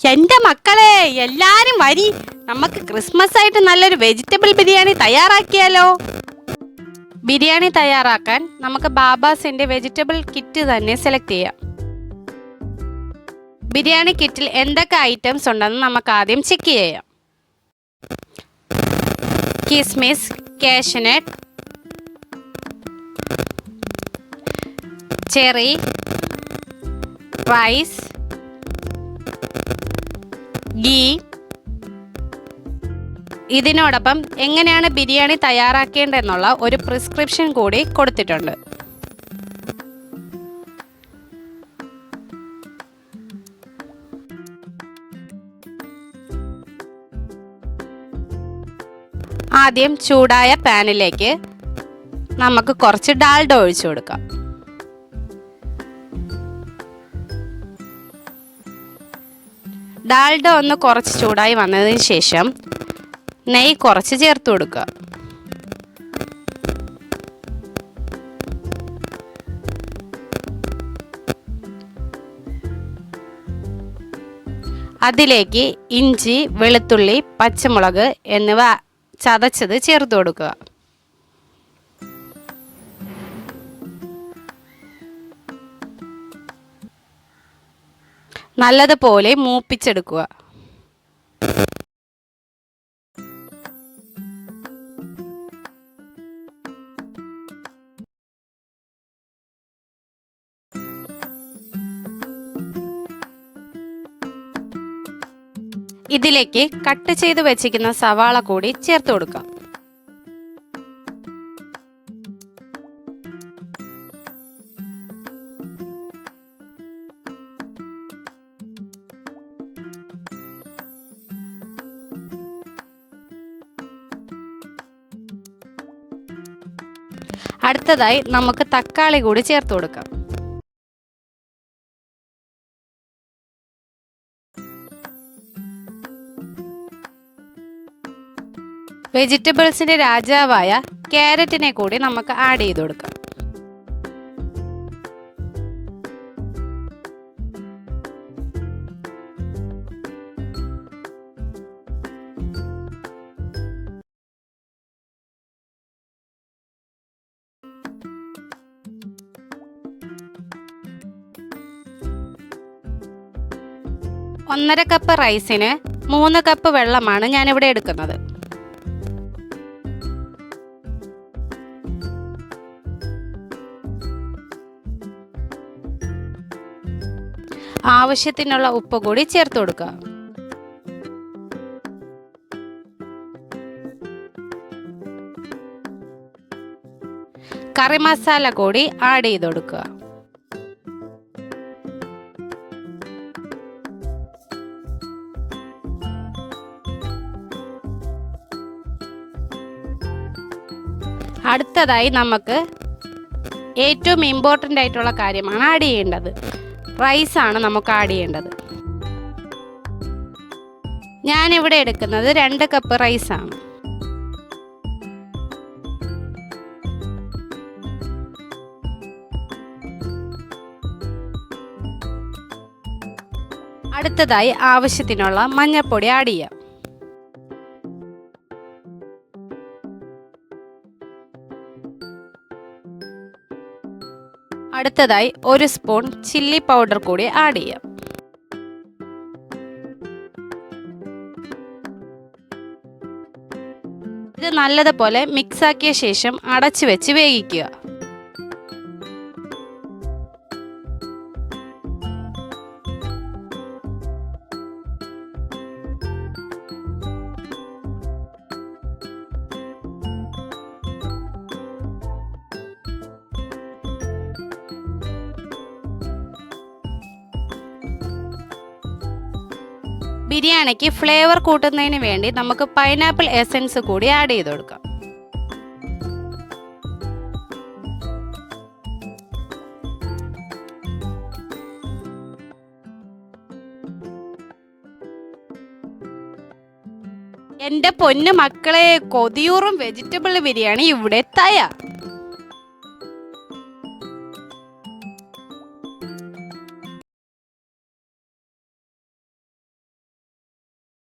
എന്റെ മക്കളെ എല്ലാരും വരി. നമുക്ക് ക്രിസ്മസ് ആയിട്ട് നല്ലൊരു വെജിറ്റബിൾ ബിരിയാണി തയ്യാറാക്കിയാലോ? ബിരിയാണി തയ്യാറാക്കാൻ നമുക്ക് ബാബാസിന്റെ വെജിറ്റബിൾ കിറ്റ് തന്നെ സെലക്ട് ചെയ്യാം. ബിരിയാണി കിറ്റിൽ എന്തൊക്കെ ഐറ്റംസ് ഉണ്ടെന്ന് നമുക്ക് ആദ്യം ചെക്ക് ചെയ്യാം. കിസ്മിസ് cashew nut cherry rice ghee ഇതിനോടൊപ്പം എങ്ങനെയാണ് ബിരിയാണി തയ്യാറാക്കേണ്ടതെന്നുള്ള ഒരു പ്രിസ്ക്രിപ്ഷൻ കൂടി കൊടുത്തിട്ടുണ്ട്. ആദ്യം ചൂടായ പാനിലേക്ക് നമുക്ക് കുറച്ച് ഡാൽഡ ഒഴിച്ചു കൊടുക്കാം. ഡാൽഡ ഒന്ന് കുറച്ച് ചൂടായി വന്നതിന് ശേഷം നെയ്യ് കുറച്ച് ചേർത്ത് കൊടുക്കുക. അതിലേക്ക് ഇഞ്ചി വെളുത്തുള്ളി പച്ചമുളക് എന്നിവ ചതച്ചത് ചേർത്ത് കൊടുക്കുക. നല്ലതുപോലെ മൂപ്പിച്ചെടുക്കുക. ഇതിലേക്ക് കട്ട് ചെയ്ത് വെച്ചിരിക്കുന്ന സവാള കൂടി ചേർത്ത് കൊടുക്കാം. അടുത്തതായി നമുക്ക് തക്കാളി കൂടി ചേർത്ത് കൊടുക്കാം. വെജിറ്റബിൾസിന്റെ രാജാവായ ക്യാരറ്റിനെ കൂടി നമുക്ക് ആഡ് ചെയ്ത് കൊടുക്കാം. ഒന്നര കപ്പ് റൈസിന് മൂന്ന് കപ്പ് വെള്ളമാണ് ഞാനിവിടെ എടുക്കുന്നത്. ആവശ്യത്തിനുള്ള ഉപ്പ് കൂടി ചേർത്ത് കൊടുക്കുക. കറി മസാല കൂടി ആഡ് ചെയ്ത് കൊടുക്കുക. അടുത്തതായി നമുക്ക് ഏറ്റവും ഇമ്പോർട്ടന്റ് ആയിട്ടുള്ള കാര്യമാണ് ആഡ് ചെയ്യേണ്ടത്. റൈസാണ് നമുക്ക് ആഡ് ചെയ്യേണ്ടത്. ഞാനിവിടെ എടുക്കുന്നത് രണ്ട് കപ്പ് റൈസാണ് അടുത്തതായി ആവശ്യത്തിനുള്ള മഞ്ഞൾപ്പൊടി ആഡ് ചെയ്യാം. അടുത്തതായി ഒരു സ്പൂൺ ചില്ലി പൗഡർ കൂടി ആഡ് ചെയ്യാം. ഇത് നല്ലതുപോലെ മിക്സ് ആക്കിയ ശേഷം അടച്ചു വെച്ച് വേവിക്കുക. ബിരിയാണിക്ക് ഫ്ലേവർ കൂട്ടുന്നതിന് വേണ്ടി നമുക്ക് പൈനാപ്പിൾ എസൻസ് കൂടി ആഡ് ചെയ്ത് കൊടുക്കാം. എന്റെ പൊന്നു മക്കളെ കൊതിയൂറും വെജിറ്റബിൾ ബിരിയാണി ഇവിടെ തയ്യാർ